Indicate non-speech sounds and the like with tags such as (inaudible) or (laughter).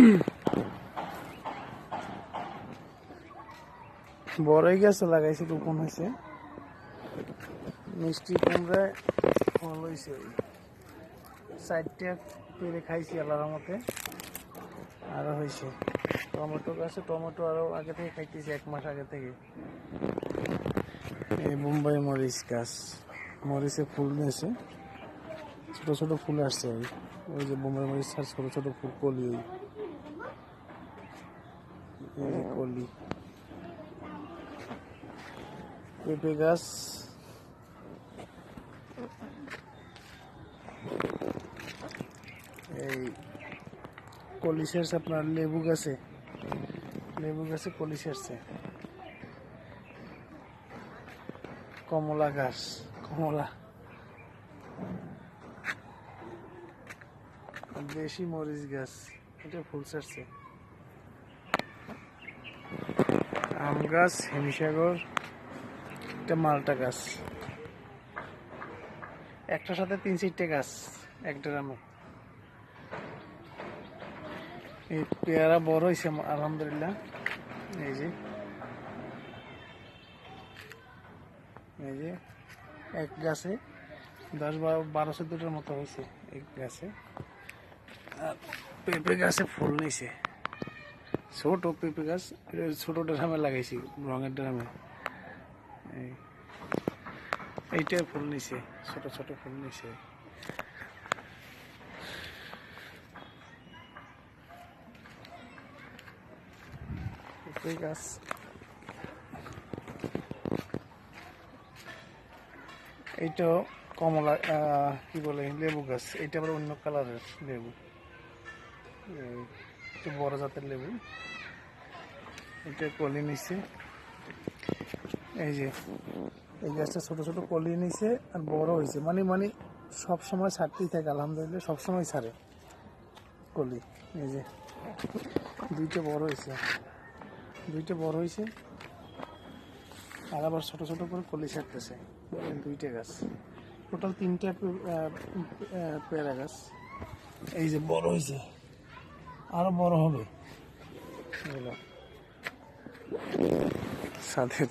(coughs) বড়ই গাছও লাগাইছে রোপণ হয়েছে মিষ্টি কুমড়া ফল হয়েছে ওই চারটে পেরে খাইছি আল্লাহর মতে আরও হয়েছে টমেটো গাছে টমেটো আরও আগে থেকে খাইতেছি, এক মাস আগে থেকে। এই মুম্বাই মরিচ গাছ। মরিচে ফুল নিয়েছে। ছোটো ছোটো ফুল আসছে। ওই ওই যে বোম্বাই মরিচ আর ছোটো ছোটো ফুল কলি ওই। কলি। পেঁপে গাছ। এই কলি সেরছে আপনার, লেবু গাছে। লেবু গাছে কলি সেরছে কমলা গাছ, কমলা। দেশি মরিচ গাছ, এটা ফুল ছাড়ছে আম গাছ, হিমসাগর এটা মালটা গাছ। একটার সাথে তিন চারটে গাছ এক ড্রামে এই পেয়ারা বড় হয়েছে, আলহামদুলিল্লাহ। এই যে। এই যে, এক গাছে দশ বারো বারো চোদ্দটার মতো হয়েছে, এক গাছে। আর পেঁপে গাছে ফুল নিছে ছোট পেঁপে গাছ ছোট ড্রামে লাগাইছি, রঙের ড্রামে। এই এইটা ফুল নিছে, ছোট ছোট ফুল নিছে। পেঁপে গাছ। এইটাও কমলা কি বলে, লেবু গাছ এটা আবার অন্য কালারের লেবু। একটু বড় জাতের লেবু। এটা কলি নিছে। এই যে, এই গাছটা ছোট ছোট কলি নিছে আর বড় হয়েছে মানে মানে সব সময় ছাড়তেই থাকে, আলহামদুলিল্লাহ, সব সময় ছাড়ে কলি। এই যে, দুইটা বড় হয়েছে দুইটা বড় হয়েছে আর আবার ছোট ছোট করে কলি ছাড়তেছে। দুইটা গাছ। টোটাল তিনটা পেয়ারা গাছ। এই যে বড় হয়েছে আরও বড় হবে। সাথে